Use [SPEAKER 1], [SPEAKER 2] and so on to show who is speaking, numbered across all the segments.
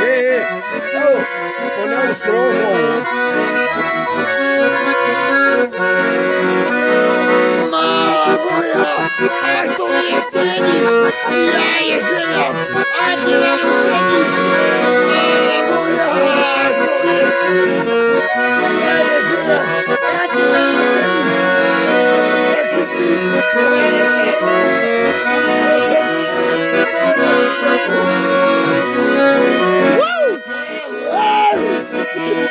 [SPEAKER 1] Hey, hey, oh, ponemos trono. ¡Mamá, a!
[SPEAKER 2] Es ya llega!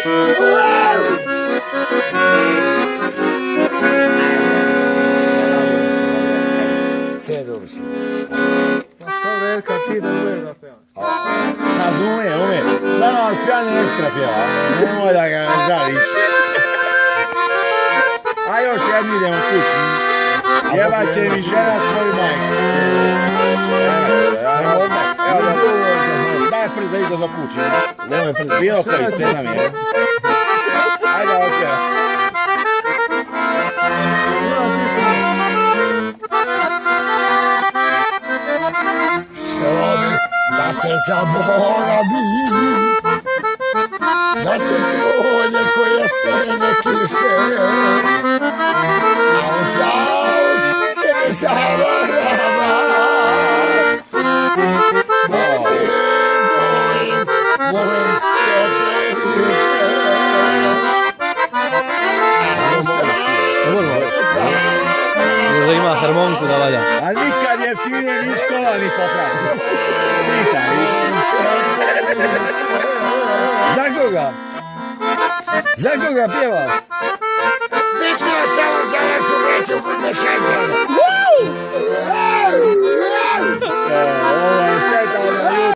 [SPEAKER 2] Cedor si.
[SPEAKER 3] Pa da umeš da pevaš?
[SPEAKER 1] A ume, ume. Znam pjani ekstra da ga. A još idemo kući. Će mi žena svoju majku. zejść do
[SPEAKER 2] Wapuczy. Wyoko i cena mnie. Ale okej. Szalony, takie zaborami. Na co
[SPEAKER 4] twoje, twoje syny, kisy. Valja.
[SPEAKER 1] A nikad jeftinije ni škola ni popravlja. Nikad. Za koga? Za koga pjevaš?